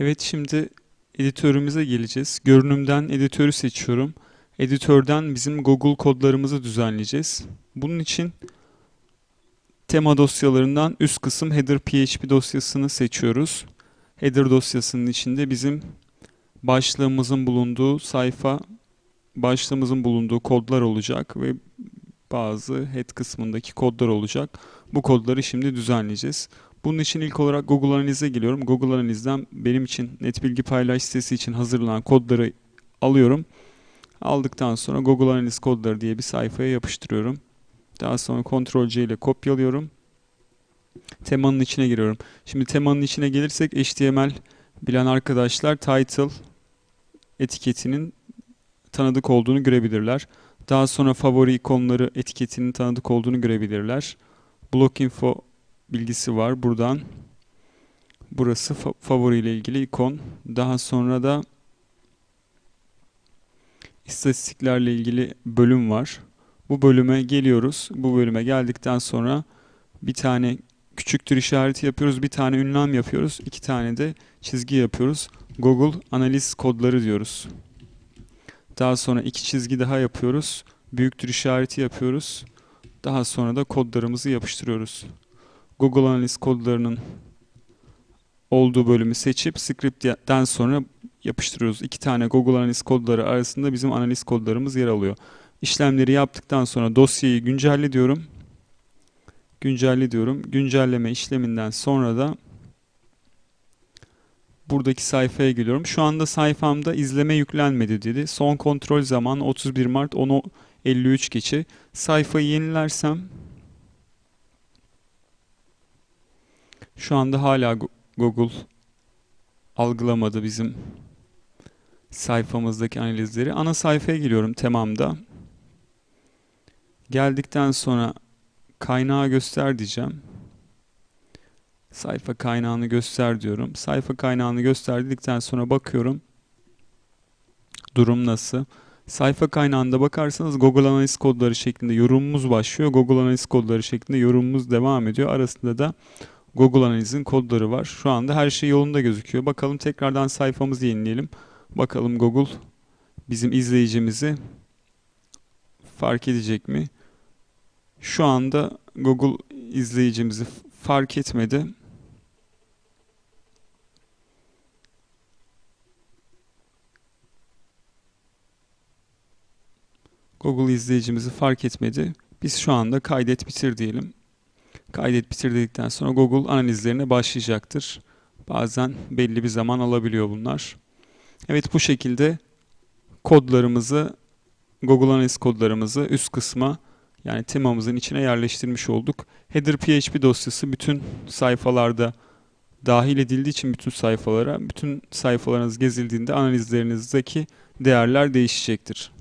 Evet şimdi editörümüze geleceğiz. Görünümden editörü seçiyorum. Editörden bizim Google kodlarımızı düzenleyeceğiz. Bunun için tema dosyalarından üst kısım header PHP dosyasını seçiyoruz. Header dosyasının içinde bizim başlığımızın bulunduğu sayfa, başlığımızın bulunduğu kodlar olacak ve bazı head kısmındaki kodlar olacak. Bu kodları şimdi düzenleyeceğiz. Bunun için ilk olarak Google Analiz'e geliyorum. Google Analiz'den benim için net bilgi paylaş sitesi için hazırlanan kodları alıyorum. Aldıktan sonra Google Analiz kodları diye bir sayfaya yapıştırıyorum. Daha sonra Ctrl C ile kopyalıyorum. Temanın içine giriyorum. Şimdi temanın içine gelirsek HTML bilen arkadaşlar title etiketinin tanıdık olduğunu görebilirler. Daha sonra favori ikonları etiketinin tanıdık olduğunu görebilirler. Blog info bilgisi var buradan. Burası fa- favori ile ilgili ikon. Daha sonra da istatistiklerle ilgili bölüm var. Bu bölüme geliyoruz. Bu bölüme geldikten sonra bir tane küçüktür işareti yapıyoruz. Bir tane ünlem yapıyoruz. iki tane de çizgi yapıyoruz. Google analiz kodları diyoruz. Daha sonra iki çizgi daha yapıyoruz. Büyüktür işareti yapıyoruz. Daha sonra da kodlarımızı yapıştırıyoruz. Google Analiz kodlarının olduğu bölümü seçip script'ten sonra yapıştırıyoruz. İki tane Google Analiz kodları arasında bizim analiz kodlarımız yer alıyor. İşlemleri yaptıktan sonra dosyayı güncelle diyorum. Güncelle diyorum. Güncelleme işleminden sonra da buradaki sayfaya geliyorum. Şu anda sayfamda izleme yüklenmedi dedi. Son kontrol zamanı 31 Mart 10.53 geçe. Sayfayı yenilersem şu anda hala Go- Google algılamadı bizim sayfamızdaki analizleri. Ana sayfaya geliyorum temamda. Geldikten sonra kaynağı göster diyeceğim. Sayfa kaynağını göster diyorum. Sayfa kaynağını gösterdikten sonra bakıyorum. Durum nasıl? Sayfa kaynağında bakarsanız Google Analiz kodları şeklinde yorumumuz başlıyor. Google Analiz kodları şeklinde yorumumuz devam ediyor. Arasında da Google Analiz'in kodları var. Şu anda her şey yolunda gözüküyor. Bakalım tekrardan sayfamızı yenileyelim. Bakalım Google bizim izleyicimizi fark edecek mi? Şu anda Google izleyicimizi fark etmedi. Google izleyicimizi fark etmedi. Biz şu anda kaydet bitir diyelim. Kaydet bitir dedikten sonra Google analizlerine başlayacaktır. Bazen belli bir zaman alabiliyor bunlar. Evet bu şekilde kodlarımızı Google Analiz kodlarımızı üst kısma yani temamızın içine yerleştirmiş olduk. Header PHP dosyası bütün sayfalarda dahil edildiği için bütün sayfalara, bütün sayfalarınız gezildiğinde analizlerinizdeki değerler değişecektir.